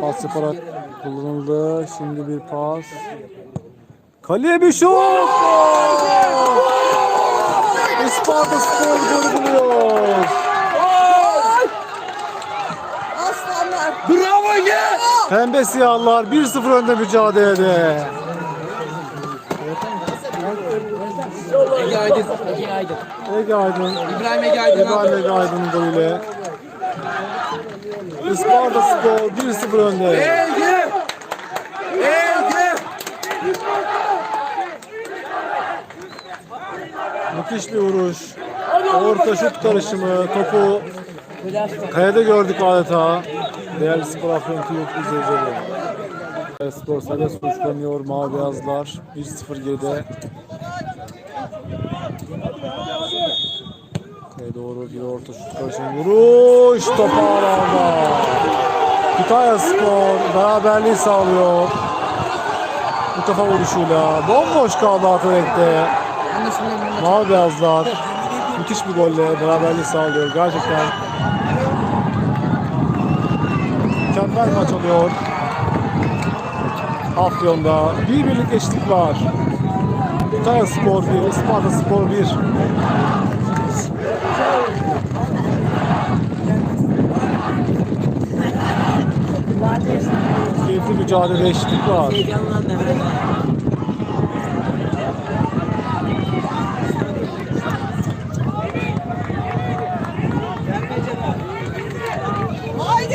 Pas yaparak kullanıldı. Şimdi bir pas. Kaleye bir şut! Isparta Spor golü buluyor. Aslanlar. Bravo Ege! Pembe siyahlar 1-0 önde mücadelede. Ege Aydın. Ege Aydın. Ege Aydın, İbrahim Ege Aydın. İbrahim Ege Aydın'ın golüyle. Isparta Spor 1-0 önde. Ege! Ege! Müthiş bir vuruş. Orta şut karışımı. Topu kayada gördük adeta. Değerli spor afyon TV izleyicileri. Evet, Spor serbest vuruş kullanıyor. Mavi beyazlar 1-0 geride. Doğru bir orta şut karışımı. Vuruş topu ağlarda. Kütahya Spor beraberliği sağlıyor. Bu kafa vuruşuyla bomboş kaldı Atarek'te. Mavi beyazlar müthiş bir golle beraberliği sağlıyor. Gerçekten mükemmel maç oluyor. Afyon'da bir birlik eşlik var. Kütahya Spor 1, Isparta Spor 1. Keyifli mücadele eşlik var. Haydi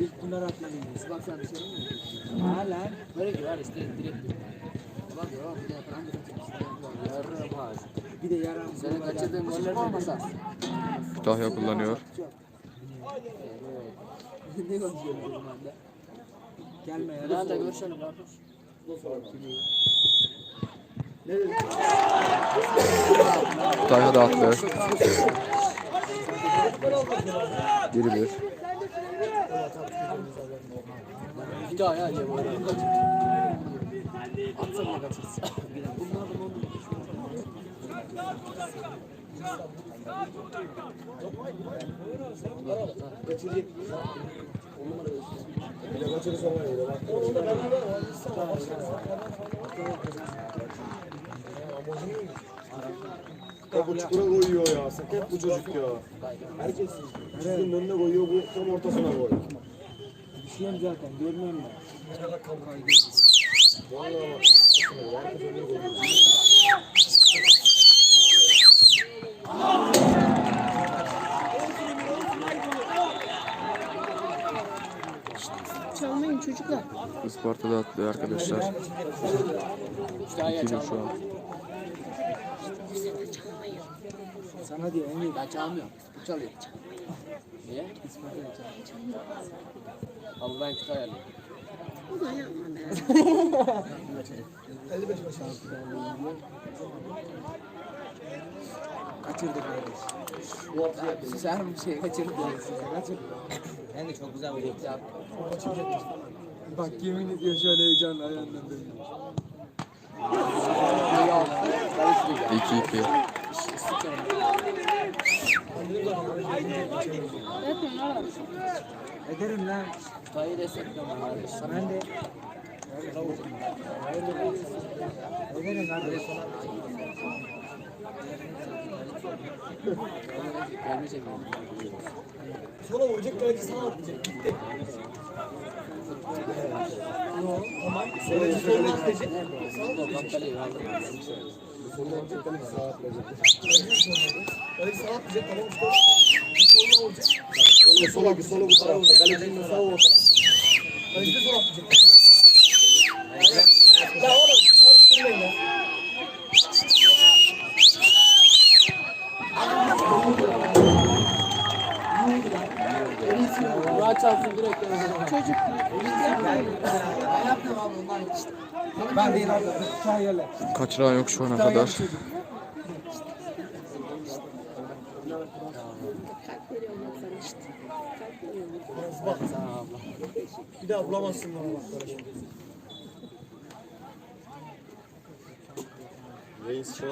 İlk bunları atmalıyız. Bak sen dışarı mı? Ha lan. Böyle ki var işte direkt. Bak ya bir de yapan bir Yarım var. Bir de yarım. Senin kaçırdığın goller olmasa. Kütahya kullanıyor. ne konuşuyoruz o zaman da? Gelme ya. Nerede görüşelim abi? Kütahya da attı. 1-1. Bir daha ya böyle. Atsana kaçırsın. Bunlar da oldu? Kaçıracak. Ya bu çukura koyuyor ya. Sakat bu çocuk ya. Herkes sizin önüne koyuyor. Bu tam ortasına koyuyor. Düşüyorum zaten. Görmüyorum ben. Çalmayın çocuklar. Isparta da attı arkadaşlar. 2-1 şu an. Sana diyor Emir. Ben çalmıyorum. Bu çalıyor. Niye? İsmail'e çalıyor. Ama ben kütah ayarlıyorum. O da yapma be. Kaçırdık kardeş. Sen bir şey kaçırdın. Kaçırdın. Ben de çok güzel oynadım. Ya. Bak yemin ediyor şöyle heyecanla ayağından dönüyor. 2-2. Ederim lan. Dayı destekliyorum kardeş. Ben de. Ederim mi? Sola vuracak belki sağa atlayacak. Gitti. Sola soluna gidecek. Kampanyayı aldım. Soluna vuracak belki sağa atlayacak. Belki sağa atlayacak tamam işte. Sola vuracak. İşte sola bir sola bu tarafta. Kalecinin sağ o tarafta. Önce sol atlayacak. Ben değil abi. Kaçıran yok şu ana kadar. Bak. Bir daha bulamazsın bana bak. Reis şey.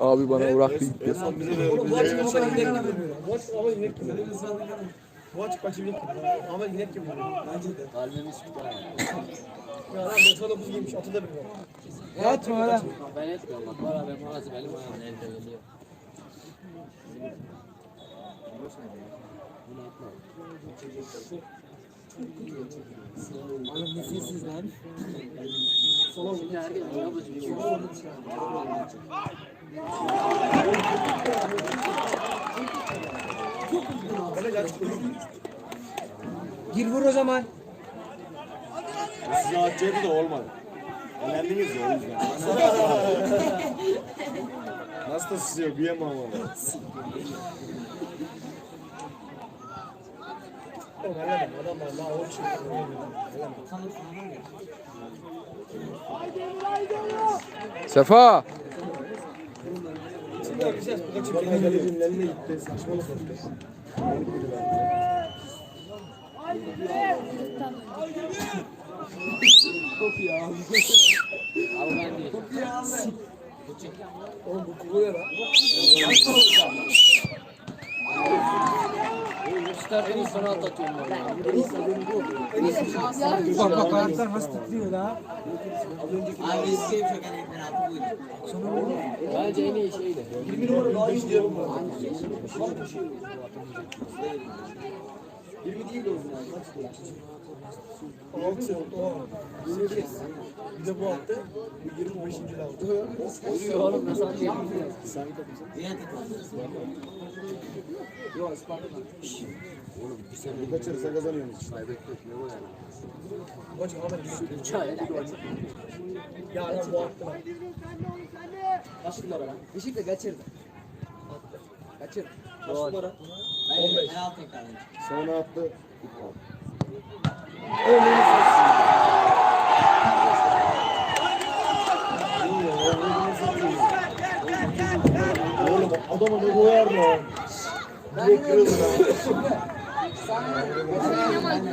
Abi bana. En son bize de Oğlum bu açık olsa inek gibi duruyor. Bu açık ama inek gibi. Böyle bir ısmarlık alın. Bu açık kaç inek gibi. Ama inek gibi. Bence de. Kalbimiz. Ya lan 99 giymiş atı da bilmiyorum. Evet mi öyle? Ben etmiyorum bak. Var abi mağazı benim ayağım elde geliyor. Oğlum ne sessiz lan. Şimdi herkes ne yapacak? Gir vur o zaman. Size atacaktı da olmadı. Elendiniz ya o yüzden. Nasıl da sızıyor bir ama. Adamlar daha o Sefa! Kalecinin eline gitti. Saçmalık oldu. Abi ben değil. Oğlum bu kuruyor lan. Çıkartın sana atlatıyorum. Bak bak ayaklar nasıl titriyor lan. Abi eski çok elimden altı buydu. Bence en iyi şeydi. 20 numara daha iyi diyorum ben. 20 değil o zaman. Kaç diyor? 6 o. 8. Bir de bu attı. Bu 25. aldı. Oluyor oğlum nasıl anlayayım? Yok Isparta'da. Kaçırırsa kazanıyorsunuz işte. Maç ama Çay. Ya lan bu attı lan. Kaç numara lan? Beşikle kaçırdı. Attı. Kaçır. Kaç numara? 15. Penaltı tekrar. Sonra attı. Oğlum adamı ne koyar lan? Direkt kırıldı lan.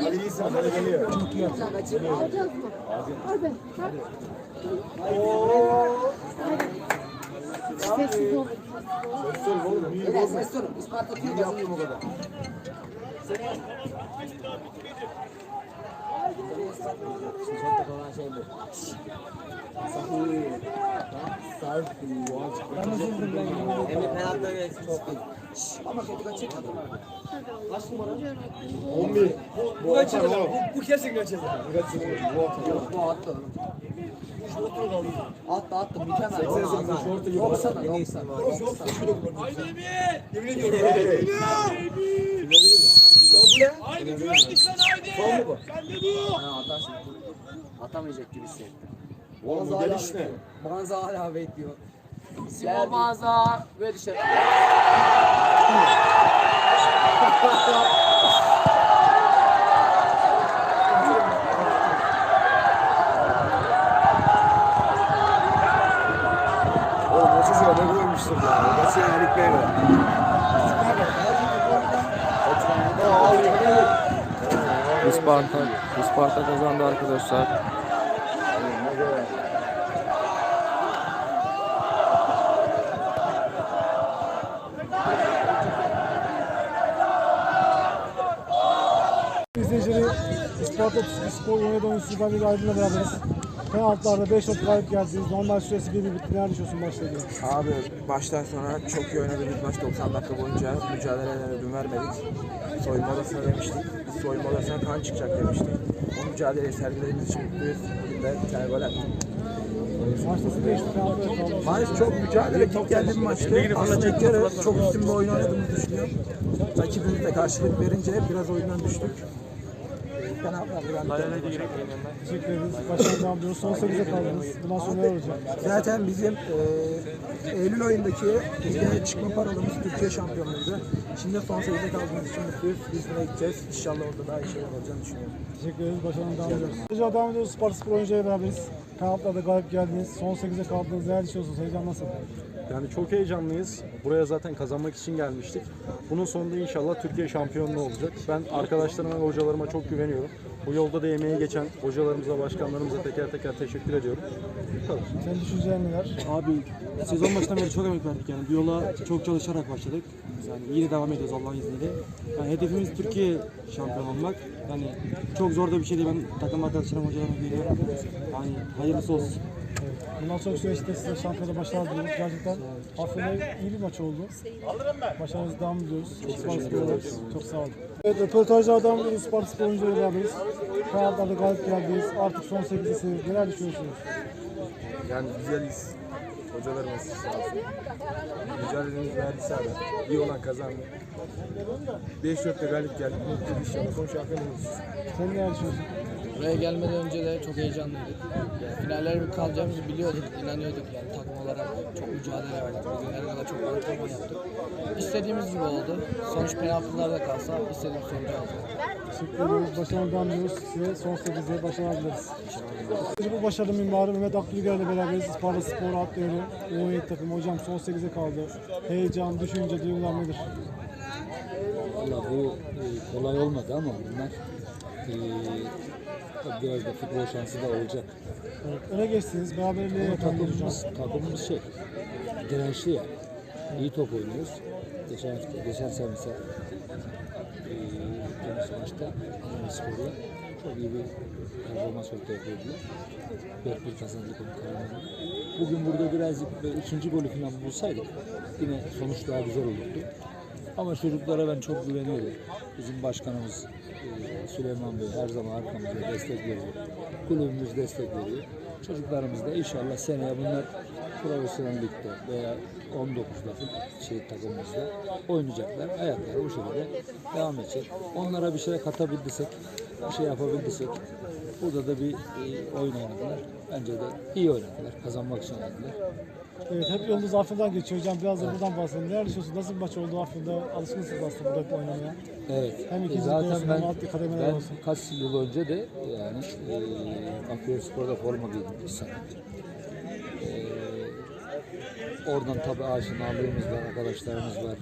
Ali iyisin, hadi geliyor. Alacağız mı? Be. Bak. Sessiz ol. Söyle oğlum, büyük Evet bozma. ses sorun. Isparta atıyor İyi yaptım o kadar. Çok olan şey bu. Ben üzüldüm ben yemin ederim. Emre penaltıda gelsin. Çok iyi. Ama kötü kaçırmadı. Kaç numara? 11. Bu kaçırdı. Bu, bu kesin kaçırdı. Bu attı. Bu attı. Attı attı mükemmel. 88 şortu gibi. 90 90. Yemin ediyorum. Haydi güvenlik sen haydi. Sen de bu. Ha atarsın. Atamayacak gibi hissettim. Oğlum bu geliş ne? Banza hala bekliyor. Simo Banza ve dışarı. Oğlum o çocuğa ne koymuştur ya? Kaç senelik neyle? Isparta, Isparta kazandı arkadaşlar. İzleyicileri Isparta 32 Spor Yönetim Oyuncusu ben bir aydınla beraberiz. Penaltılarda 5 top galip geldiniz. Normal süresi 1-1 bitti. Ne düşünüyorsun maçla ilgili? Abi baştan sona çok iyi oynadık maç 90 dakika boyunca mücadelelere ödün vermedik. Soyunma odasına demiştik. Soyunma odasına kan çıkacak demiştik. O mücadeleyi sergilediğimiz için mutluyuz. Bugün de bir tane gol attık. Maç çok mücadele git geldi bir maçtı. Aslında ilk yarı çok üstün bir oyun oynadığımızı düşünüyorum. Rakibimiz de karşılık verince biraz oyundan düştük. Penaltılar biraz Teşekkür ederiz. Devam ediyoruz. Son 8'e kaldınız. Bundan sonra ne olacak? Zaten bizim e, Eylül ayındaki ligde çıkma paralımız Türkiye şampiyonluğuydu. Şimdi son 8'e kaldığımız için mutluyuz. İzmir'e gideceğiz. İnşallah orada daha iyi şeyler olacağını düşünüyorum. Teşekkür ederiz. Başarılı devam ediyoruz. Hocam devam ediyoruz. Sparta Spor oyuncularıyla beraberiz. Penaltılarda galip geldiniz. Son 8'e kaldınız. Neler düşünüyorsunuz? Heyecan nasıl? Yani çok heyecanlıyız. Buraya zaten kazanmak için gelmiştik. Bunun sonunda inşallah Türkiye şampiyonluğu olacak. Ben arkadaşlarıma ve hocalarıma çok güveniyorum. Bu yolda da emeği geçen hocalarımıza, başkanlarımıza teker teker teşekkür ediyorum. Senin düşüncelerin neler? Abi sezon başından beri çok emek verdik yani. Bu yola çok çalışarak başladık. Yani iyi de devam ediyoruz Allah'ın izniyle. Yani hedefimiz Türkiye şampiyon olmak. Yani çok zor da bir şey değil. Ben takım arkadaşlarım, hocalarıma güveniyorum. Yani hayırlısı olsun. Evet. Bundan sonraki süreçte size şampiyonada başarılar diliyoruz. Gerçekten Afyon'da iyi bir maç oldu. Başarınız devam ediyoruz. Sparta Spor olarak çok sağ olun. Evet, röportajlar devam ediyoruz. Sparta Spor oyuncularıyla beraberiz. Penaltılarda galip geldiniz. Artık son 8'desin. Neler düşünüyorsunuz? Yani güzeliz. Hocalarımız sağ olsun. Mücadelemiz verdi sahada. İyi olan kazandı. 5-4'te galip geldik. İnşallah son şampiyon oluruz. Sen neler düşünüyorsun? Buraya gelmeden önce de çok heyecanlıydık. Yani finallere bir kalacağımızı biliyorduk, inanıyorduk yani takım olarak çok mücadele verdik. Bugünlere kadar çok antrenman yaptık. İstediğimiz gibi oldu. Sonuç penaltılarda kalsa istediğimiz sonucu aldık. Teşekkür ediyoruz. Başarılar devam ediyoruz. Size son 8'de başarılar dileriz. Bu başarılı mimarı Mehmet Abdülger ile beraberiz. Sparta Spor atlıyorum. U17 takımı. Hocam son 8'e kaldı. Heyecan, düşünce, duygular nedir? Valla bu e, kolay olmadı ama bunlar e, tabii biraz da futbol şansı da olacak. Evet, öne geçtiniz. Beraberliğe Ama takımımız, takımımız şey, dirençli ya. İyi top oynuyoruz. Geçen hafta, geçen sene mesela e, maçta Adana Spor'la çok iyi bir performans ortaya koydular. 4-1 kazandık onu kazandık. Bugün burada birazcık böyle ikinci golü falan bulsaydık yine sonuç daha güzel olurdu. Ama çocuklara ben çok güveniyorum. Bizim başkanımız Süleyman Bey her zaman arkamızda destek veriyor. Kulübümüz destek veriyor. Çocuklarımız da inşallah seneye bunlar profesyonel ligde veya 19'da şey takımımızda oynayacaklar. Hayatları bu şekilde devam edecek. Onlara bir şey katabildiysek, bir şey yapabildiysek burada da bir e, oyun. Bence de iyi oynadılar. Kazanmak için oynadılar. Evet, hep yolunuz Afyon'dan geçiyor hocam. Biraz da buradan bahsedin. Neler düşünüyorsunuz? Nasıl bir maç oldu Afyon'da? Alışkınsınız aslında burada hep oynamaya. Evet. Hem E, zaten ben, hem alt kademeler ben olsun. kaç yıl önce de yani e, Afyonspor'da forma giydim bir sene. E, oradan tabii aşinalığımız var, arkadaşlarımız var.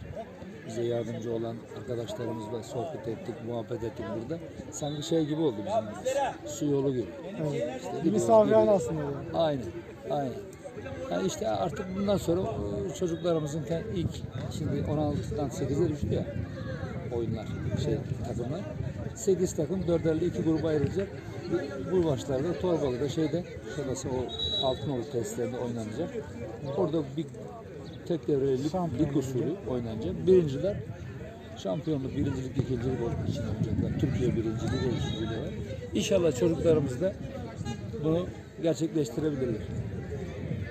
Bize yardımcı olan arkadaşlarımızla sohbet ettik, muhabbet ettik burada. Sanki şey gibi oldu bizim su yolu gibi. Evet. İşte gibi. aslında. yani. Aynen, aynen. Yani işte artık bundan sonra e, çocuklarımızın ilk şimdi 16'dan 8'e düştü ya oyunlar, şey takımlar. 8 takım 4'erli iki gruba ayrılacak. Bu, maçlarda Torbalı'da şeyde şurası o Altınoğlu testlerinde oynanacak. Orada bir tek devreli lig, lig usulü oynanacak. Birinciler şampiyonluk, birincilik, ikincilik olmak için oynayacaklar. Türkiye birinciliği ve var. İnşallah çocuklarımız da bunu gerçekleştirebilirler.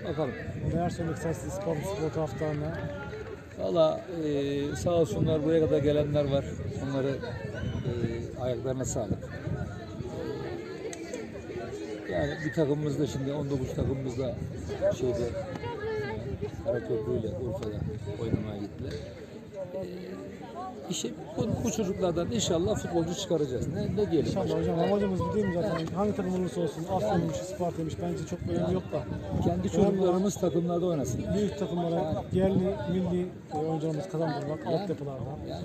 Bakalım. Neler söylemek istersiniz Sparta Spor taraftarına? Valla e, sağ olsunlar buraya kadar gelenler var. Onları e, ayaklarına sağlık. Yani bir takımımız da şimdi 19 takımımız da şeyde Karaköprü ile Urfa'da oynamaya gittiler. E, işe, bu, bu çocuklardan inşallah futbolcu çıkaracağız. Ne, ne diyelim? İnşallah hocam. Amacımız bu değil mi zaten? Hangi takım olursa olsun. Afyon'muş, Sparta'ymış. Bence çok önemi yok da. Kendi çocuklarımız takımlarda oynasın. Büyük takımlara yerli, milli e, oyuncularımız kazandırmak altyapılardan. Yani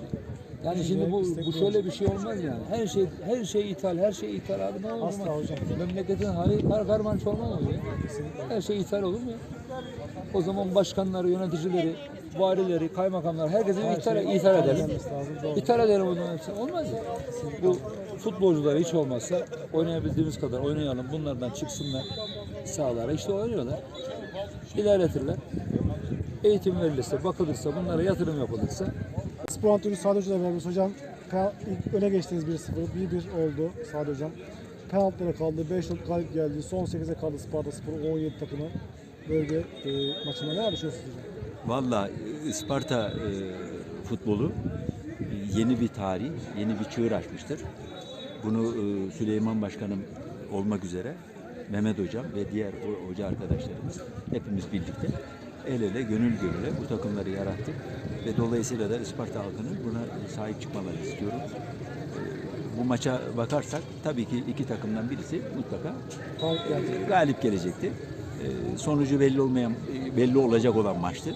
yani şimdi bu, bu şöyle bir şey olmaz yani. Her şey her şey ithal, her şey ithal abi ne olur Asla mu? hocam. Memleketin hali kar karmanç olmaz mı ya? Her şey ithal olur mu ya? O zaman başkanları, yöneticileri, valileri, kaymakamlar herkesi ithal, ithal edelim. Lazım. Doğru. İthal edelim zaman hepsini. Olmaz ya. Bu futbolcular hiç olmazsa oynayabildiğimiz kadar oynayalım. Bunlardan çıksınlar sahalara. İşte oynuyorlar. İlerletirler. Eğitim verilirse, bakılırsa, bunlara yatırım yapılırsa Spor antrenörü Sadi Hoca'yla. Hocam ilk öne geçtiniz 1-0. 1-1 oldu Sadi Hocam. penaltılara kaldı. 5-4 galip geldi. Son 8'e kaldı Sparta Spor 17 takımı. Bölge e, maçında ne düşünüyorsunuz hocam? Valla e, Isparta e, futbolu yeni bir tarih, yeni bir çığır açmıştır. Bunu e, Süleyman Başkanım olmak üzere Mehmet Hocam ve diğer hoca arkadaşlarımız hepimiz birlikte el ele, gönül gönüle bu takımları yarattık. Ve dolayısıyla da Isparta halkının buna sahip çıkmalarını istiyorum. E, Bu maça bakarsak tabii ki iki takımdan birisi mutlaka Galip gelecekti. Ee, Sonucu belli olmayan, belli olacak olan maçtı.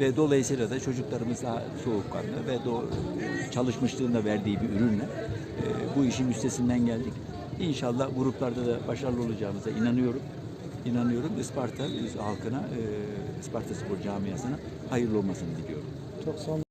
Ve dolayısıyla da çocuklarımız daha soğukkanlı ve do, çalışmışlığın da verdiği bir ürünle e, bu işin üstesinden geldik. İnşallah gruplarda da başarılı olacağımıza inanıyorum. İnanıyorum Isparta halkına, e, Isparta Spor camiasına hayırlı olmasını diliyorum. Çok sağ olun.